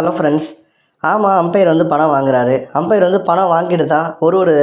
Hello friends ஆமாம் umpire வந்து பணம் வாங்குறாரு. அம்பையர் வந்து பணம் வாங்கிட்டு தான் ஒரு ஒரு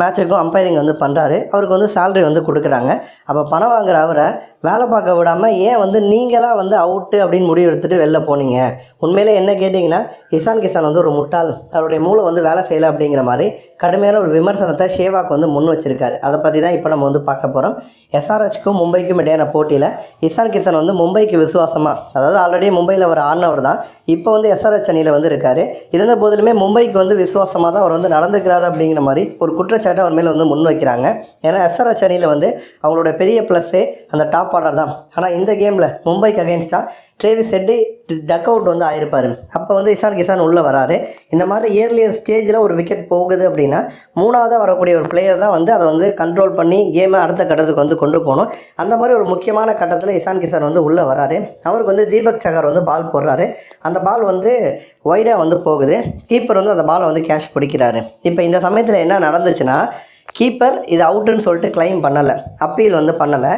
மேட்சுக்கும் அம்பையரிங் வந்து பண்ணுறாரு அவருக்கு வந்து சேல்ரி வந்து கொடுக்குறாங்க. அப்போ பணம் வாங்குற அவரை வேலை பார்க்க விடாமல் ஏன் வந்து நீங்களாக வந்து அவுட்டு அப்படின்னு முடிவு எடுத்துகிட்டு வெளில போனீங்க? உண்மையிலே என்ன கேட்டிங்கன்னா இசான் கிசான் வந்து ஒரு முட்டாள். அவருடைய மூளை வந்து வேலை செய்யலை அப்படிங்கிற மாதிரி கடுமையான ஒரு விமர்சனத்தை ஷேவாக் வந்து முன் வச்சிருக்காரு. அதை பற்றி தான் இப்போ நம்ம வந்து பார்க்க போகிறோம் எஸ்ஆர்ஹெச்க்கும் மும்பைக்கும் இடையான போட்டியில் இசான் கிசான் வந்து மும்பைக்கு விசுவாசமாக அதாவது ஆல்ரெடி மும்பையில் அவர் ஆடினவர் தான் இப்போ வந்து எஸ்ஆர்ஹெச் அணியில் வந்து இருக்கார். இருந்த போதிலுமே மும்பைக்கு வந்து விசுவாசமாக தான் அவர் வந்து நடந்துக்கிறாரு அப்படிங்கிற மாதிரி ஒரு குற்றச்சாட்டை அவர் மேலே வந்து முன் வைக்கிறாங்க. ஏன்னா எஸ்ஆர்ஹெச் அணியில் வந்து அவங்களோட பெரிய ப்ளஸ்ஸே அந்த டாப் ஆர்டர் தான் ஆனால் இந்த கேமில் மும்பைக்கு அகேன்ஸ்டாக ட்ரேவிஸ் செட்டி டக் அவுட் வந்து ஆயிருப்பார். அப்போ வந்து இசான் கிசான் உள்ளே வராரு. இந்த மாதிரி இயர்லியர் ஸ்டேஜில் ஒரு விக்கெட் போகுது அப்படின்னா மூணாவதாக வரக்கூடிய ஒரு பிளேயர் தான் வந்து அதை வந்து கண்ட்ரோல் பண்ணி கேமை அடுத்த கட்டத்துக்கு வந்து கொண்டு போகணும். அந்த மாதிரி ஒரு முக்கியமான கட்டத்தில் இசான் கிசான் வந்து உள்ளே வராரு. அவருக்கு வந்து தீபக் சகர் வந்து பால் போடுறாரு. அந்த பால் வந்து ஒய்டாக வந்து போகுது. கீப்பர் வந்து அந்த பாலை வந்து கேஷ் பிடிக்கிறாரு. இப்போ இந்த சமயத்தில் என்ன நடந்துச்சுன்னா கீப்பர் இது அவுட்டுன்னு சொல்லிட்டு க்ளைம் பண்ணலை. அப்பீல் வந்து பண்ணலை.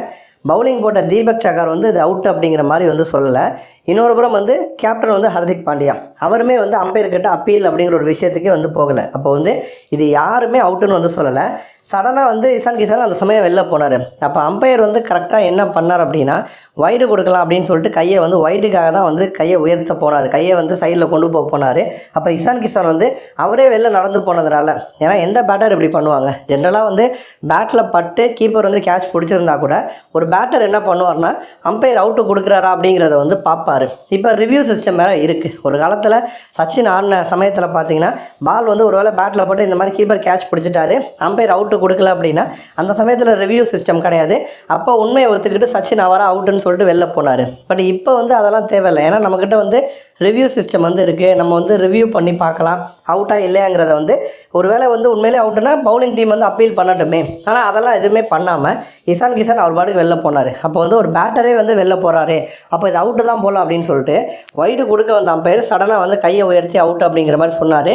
பவுலிங் போட்ட தீபக் சகார் வந்து இது அவுட் அப்படிங்கிற மாதிரி வந்து சொல்லலை. இன்னொரு புறம் வந்து கேப்டன் வந்து ஹர்திக் பாண்டியா. அவருமே வந்து அம்பையர்கிட்ட அப்பீல் அப்படிங்கிற ஒரு விஷயத்துக்கே வந்து போகலை. அப்போ வந்து இது யாருமே அவுட்டுன்னு வந்து சொல்லலை. சடனாக வந்து இசான் கிசான் அந்த சமயம் வெளில போனார். அப்போ அம்பையர் வந்து கரெக்டாக என்ன பண்ணார் அப்படின்னா வைடு கொடுக்கலாம் அப்படின்னு சொல்லிட்டு கையை வந்து வைடுக்காக தான் வந்து கையை உயர்த்த போனார். கையை வந்து சைடில் கொண்டு போக போனார். அப்போ இசான் கிசான் வந்து அவரே வெளில நடந்து போனதுனால ஏன்னா எந்த பேட்டர் இப்படி பண்ணுவாங்க? ஜென்ரலாக வந்து பேட்டில் பட்டு கீப்பர் வந்து கேட்ச் பிடிச்சிருந்தா கூட ஒரு பேட்டர் என்ன பண்ணுவார்னா அம்பையர் அவுட்டு கொடுக்குறாரா அப்படிங்கிறத வந்து பார்ப்பார். இப்போ ரிவ்யூ சிஸ்டம் வேறு இருக்குது ஒரு காலத்தில் சச்சின் ஆடின சமயத்தில் பார்த்தீங்கன்னா பால் வந்து ஒரு வேளை பேட்டில் போட்டு இந்த மாதிரி கீப்பர் கேட்ச் பிடிச்சிட்டாரு அம்பையர் அவுட்டு கொடுக்கல அப்படின்னா அந்த சமயத்தில் ரிவ்யூ சிஸ்டம் கிடையாது. அப்போ உண்மையை ஒத்துக்கிட்டு சச்சின் அவரா அவுட்டுன்னு சொல்லிட்டு வெளில போனார். பட் இப்போ வந்து அதெல்லாம் தேவையில்லை. ஏன்னா நம்மக்கிட்ட வந்து ரிவ்யூ சிஸ்டம் வந்து இருக்குது நம்ம வந்து ரிவ்யூ பண்ணி பார்க்கலாம். அவுட்டாக இல்லையாங்கிறத வந்து ஒருவேளை வந்து உண்மையிலே அவுட்டுனா பவுலிங் டீம் வந்து அப்பீல் பண்ணட்டுமே. ஆனால் அதெல்லாம் எதுவுமே பண்ணாமல் இசான் கிசான் அவர் பாட்டுக்கு வெளில போனார். அப்போ வந்து ஒரு பேட்டரே வந்து வெளில போகிறாரு அப்போ இது அவுட்டு தான் போகலாம் அப்படின்னு சொல்லிட்டு வைடு கொடுக்க வந்தான் பேர் சடனாக வந்து கையை உயர்த்தி அவுட் அப்படிங்கிற மாதிரி சொன்னார்.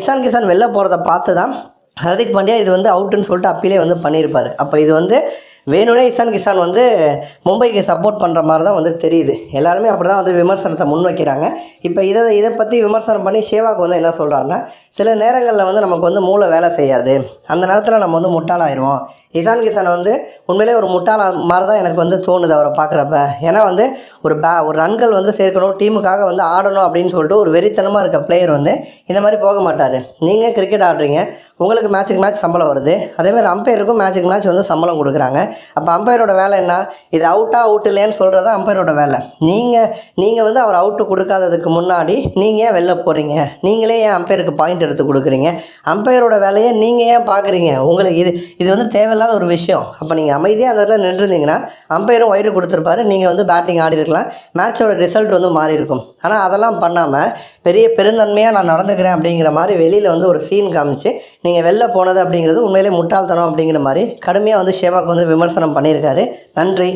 இசான் கிசான் வெளில போகிறத பார்த்து தான் ஹர்திக் பாண்டியா இது வந்து அவுட்டுன்னு சொல்லிட்டு அப்பீலே வந்து பண்ணியிருப்பார். அப்போ இது வந்து வேணும்னே இசான் கிசான் வந்து மும்பைக்கு சப்போர்ட் பண்ணுற மாதிரி தான் வந்து தெரியுது. எல்லாருமே அப்படி தான் வந்து விமர்சனத்தை முன்வைக்கிறாங்க. இப்போ இதை இதை பற்றி விமர்சனம் பண்ணி ஷேவாக் வந்து என்ன சொல்கிறாருன்னா சில நேரங்களில் வந்து நமக்கு வந்து மூளை வேலை செய்யாது. அந்த நேரத்தில் நம்ம வந்து முட்டாளாயிருவோம். இசான் கிசான் வந்து உண்மையிலே ஒரு முட்டாள மாதிரி தான் எனக்கு வந்து தோணுது அவரை பார்க்குறப்ப. ஏன்னா வந்து ஒரு பே ஒரு ரன்கள் வந்து சேர்க்கணும் டீமுக்காக வந்து ஆடணும் அப்படின்னு சொல்லிட்டு ஒரு வெறித்தனமாக இருக்க பிளேயர் வந்து இந்த மாதிரி போக மாட்டார். நீங்கள் கிரிக்கெட் ஆடுறீங்க உங்களுக்கு மேட்ச்சுக்கு மேட்ச் சம்பளம் வருது. அதேமாதிரி அம்பையருக்கும் மேட்ச்சுக்கு மேட்ச் வந்து சம்பளம் கொடுக்குறாங்க. அப்போ அம்பையரோட வேலை என்ன? இது அவுட்டா அவுட் இல்லைன்னு சொல்கிறது தான் அம்பையரோட வேலை. நீங்கள் நீங்கள் வந்து அவர் அவுட்டு கொடுக்காததுக்கு முன்னாடி நீங்கள் ஏன் வெளில போகிறீங்க நீங்களே ஏன் அம்பையருக்கு பாயிண்ட் எடுத்து கொடுக்குறீங்க? அம்பையரோட வேலையை நீங்கள் ஏன் பார்க்குறீங்க? உங்களுக்கு இது இது வந்து தேவையில்லாத ஒரு விஷயம். அப்போ நீங்கள் அமைதியாக அந்த இடத்துல நின்றுருந்தீங்கன்னா அம்பையரும் வயிறு கொடுத்துருப்பாரு. நீங்கள் வந்து பேட்டிங் ஆடி இருக்கலாம். மேட்சோட ரிசல்ட் வந்து மாறி இருக்கும். ஆனால் அதெல்லாம் பண்ணாமல் பெரிய பெருந்தன்மையாக நான் நடந்துக்கிறேன் அப்படிங்கிற மாதிரி வெளியில் வந்து ஒரு சீன் காமிச்சு நீங்கள் வெளில போனது அப்படிங்கிறது உண்மையிலே முட்டாள்தனம் அப்படிங்கிற மாதிரி கடுமையாக வந்து ஷேவாக் வந்து விமர்சனம் பண்ணியிருக்காரு. நன்றி.